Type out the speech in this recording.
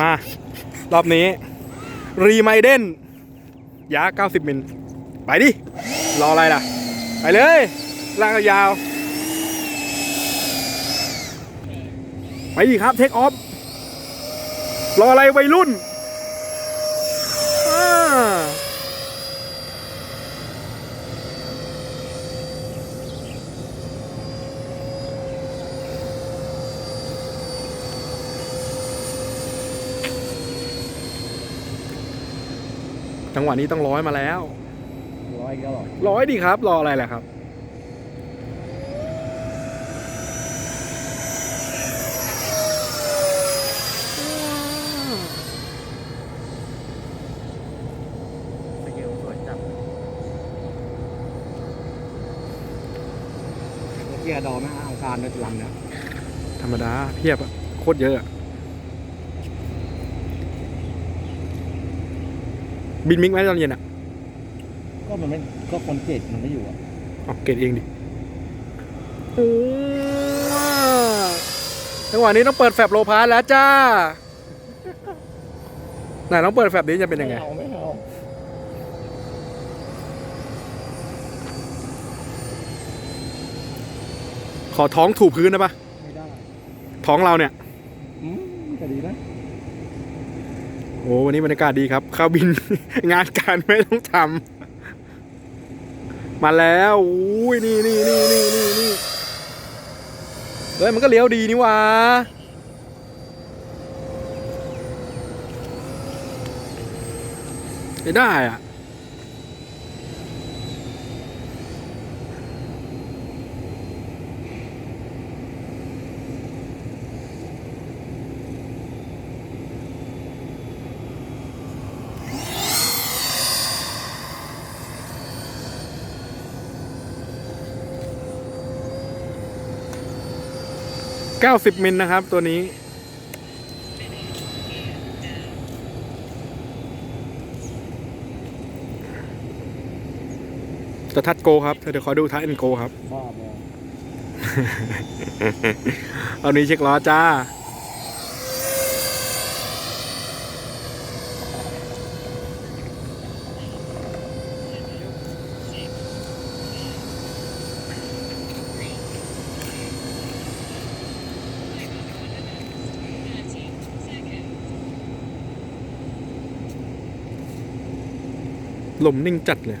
มา รอบนี้ รีไมเดนยา 90 มิล ไปดิ รออะไรล่ะ ไปเลยลากยาว ไปดิครับ เทคออฟ รออะไรวัยรุ่นอ่า จังหวะนี้ต้องร้อยมาแล้ว ร้อยก็หรอร้อยดีครับ รออะไรแหละครับ สเกลสวยจัดเกียร์ดอมนะอังคารในลำเนี่ยธรรมดาเพียบอะโคตรเยอะอะ บินมิกไหมตอนเย็นอะก็มันไม่ก็คนเจ็ดมันไม่อยู่อะออกเกตเองดิโอ้จังหวะนี้ต้องเปิดแฟบโลพาสแล้วจ้าไหนต้องเปิดแฟบนี้จะเป็นยังไง ไม่เอาไม่เอาขอท้องถูพื้นได้ปะไม่ได้ท้องเราเนี่ย อืมก็ดีนะ โอ้วันนี้บรรยากาศดีครับข้าวบิน งานการไม่ต้องทำมาแล้วอุ้ยนี่นี่นี่นี่นี่นี่เฮ้ยมันก็เลี้ยวดีนี่วะไม่ได้อะ 90 มิลนะครับตัวนี้ จะทัดโกครับ เดี๋ยวขอดูทัดเอ็นโกครับบ้าบอตอนนี้เช็คล้อจ้า ลมนิ่งจัดเลย